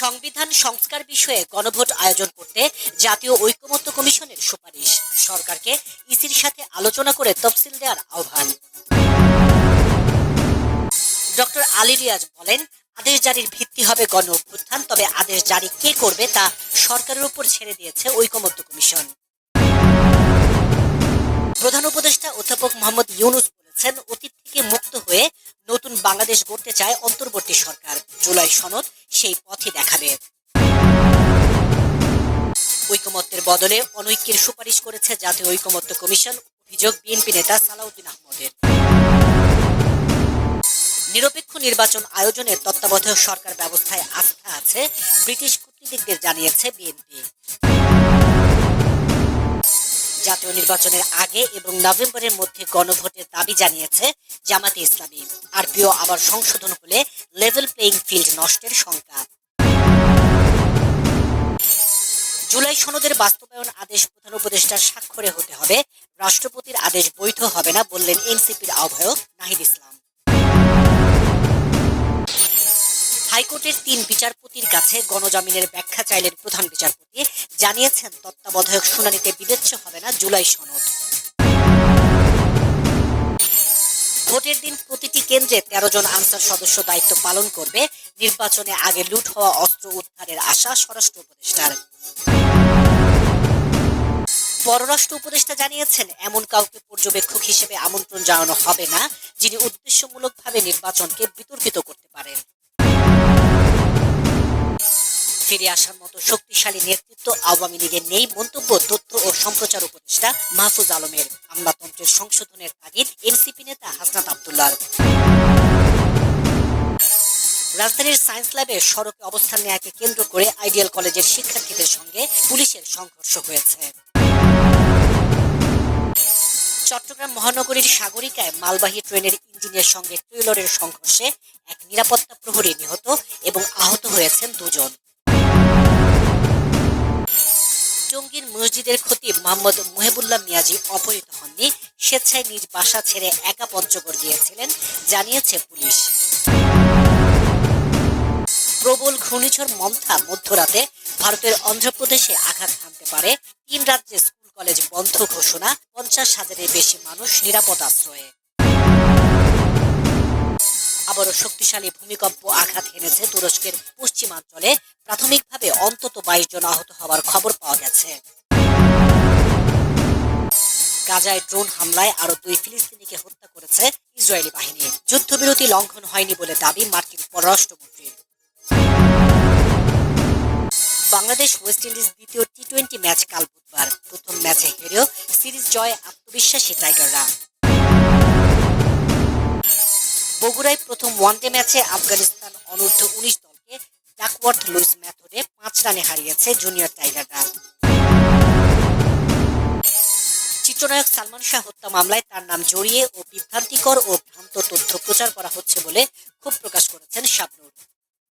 সংবিধান সংস্কার বিষয়ে গণভোট আয়োজন করতে জাতীয় ঐকমত্য কমিশনের সুপারিশ। সরকারকে ইসির সাথে আলোচনা করে তফসিল দেওয়ার আহ্বান। ডক্টর আলী রিয়াজ বলেন, আদেশ জারির ভিত্তি হবে গণ অভ্যুত্থান তবে আদেশ জারি কে করবে তা সরকারের উপর ছেড়ে দিয়েছে ঐকমত্য কমিশন। প্রধান উপদেষ্টা অধ্যাপক মোহাম্মদ ইউনুস বলেছেন, অতীত থেকে মুক্ত হয়ে নতুন বাংলাদেশ গড়তে চায় অন্তর্বর্তী সরকার। জুলাই সনদ সেই পথে দেখাবে। ঐকমত্যের বদলে অনৈক্যের সুপারিশ করেছে জাতীয় ঐকমত্য কমিশন, অভিযোগ বিএনপি নেতা সালাউদ্দিন আহমদের। নিরপেক্ষ নির্বাচন আয়োজনের তত্ত্বাবধায়ক সরকার ব্যবস্থায় আস্থা আছে, ব্রিটিশ কূটনীতিকদের জানিয়েছে বিএনপি। জাতীয় নির্বাচনের আগে এবং নভেম্বরের মধ্যে গণভোটের দাবি জানিয়েছে জামাতে ইসলামী। আরপিও আবার সংশোধন হলে লেভেল প্লেইং ফিল্ড নষ্টের শঙ্কা। জুলাই সনদের বাস্তবায়ন আদেশ প্রধান উপদেষ্টার স্বাক্ষরে হতে হবে। রাষ্ট্রপতির আদেশ বৈধ হবে না বললেন এনসিপির আহ্বায়ক নাহিদ ইসলাম। হাইকোর্টের তিন বিচারপতির কাছে গণজামিনের ব্যাখ্যা চাইলেন প্রধান বিচারপতি। জানিয়েছেন, তত্ত্বাবধায়ক শুনানিতে বিবেচ্য হবে না জুলাই সনদ। ভোটের দিন প্রতিটি কেন্দ্রে তেরো জন আনসার সদস্য দায়িত্ব পালন করবে। নির্বাচনে আগে লুট হওয়া অস্ত্র উদ্ধারের আশা স্বরাষ্ট্র উপদেষ্টার। পররাষ্ট্র উপদেষ্টা জানিয়েছেন, এমন কাউকে পর্যবেক্ষক হিসেবে আমন্ত্রণ জানানো হবে না, যিনি উদ্দেশ্যমূলকভাবে নির্বাচনকে বিতর্কিত করতে পারেন। ফিরে আসার মতো শক্তিশালী নেতৃত্ব আওয়ামী লীগের নেই মন্তব্য তথ্য ও সম্প্রচার উপদেষ্টা মাহফুজ আলমের। আমলাতন্ত্রের সংশোধনের তাগিদ এনসিপি নেতা হাসনাত আবদুল্লার। রাজধানীর সায়েন্স ল্যাবে সড়কে অবস্থান নেয়াকে কেন্দ্র করে আইডিয়াল কলেজের শিক্ষার্থীদের সঙ্গে পুলিশের সংঘর্ষ হয়েছে। চট্টগ্রাম মহানগরীর সাগরিকায় মালবাহী ট্রেনের ইঞ্জিনের সঙ্গে ট্রেলরের সংঘর্ষে এক নিরাপত্তা প্রহরী নিহত এবং আহত হয়েছেন দুজন। টঙ্গীর মসজিদের খতিব মোহাম্মদ মুহেবুল্লাহ মিয়াজি অপহৃত হননি। স্বেচ্ছায় নিজ বাসা ছেড়ে একা পঞ্চগড় গিয়েছিলেন, জানিয়েছে পুলিশ। প্রবল ঘূর্ণিঝড় মন্থা মধ্যরাতে ভারতের অন্ধ্রপ্রদেশে আঘাত হানতে পারে। তিন রাজ্যে স্কুল, কলেজ বন্ধ ঘোষণা, পঞ্চাশ হাজারের বেশি মানুষ নিরাপদ আশ্রয়ে। আবারও শক্তিশালী ভূমিকম্প আঘাত হেনেছে তুরস্কের পশ্চিমাঞ্চলে। প্রাথমিকভাবে অন্তত বাইশ জন আহত হওয়ার খবর পাওয়া গেছে। গাজায় ড্রোন হামলায় আরও দুই ফিলিস্তিনিকে হত্যা করেছে ইসরায়েলি বাহিনী। যুদ্ধবিরতি লঙ্ঘন হয়নি বলে দাবি মার্কিন পররাষ্ট্রমন্ত্রীর বাংলাদেশ ওয়েস্ট ইন্ডিজ দ্বিতীয় টি টোয়েন্টি ম্যাচ কাল বুধবার। প্রথম ম্যাচে হেরেও সিরিজ জয়ে আত্মবিশ্বাসী টাইগাররা। বগুড়ায় প্রথম ওয়ানডে ম্যাচে আফগানিস্তান অনূর্ধ্ব উনিশ ডাকওয়ার্থ লুইস ম্যাথডে পাঁচ রানে হারিয়েছে জুনিয়র টাইগাররা চিত্রনায়ক সালমান শাহ হত্যা মামলায় তার নাম জড়িয়ে ও বিভ্রান্তিকর ও ভ্রান্ত তথ্য প্রচার করা হচ্ছে বলে ক্ষোভ প্রকাশ করেছেন শাবনুর।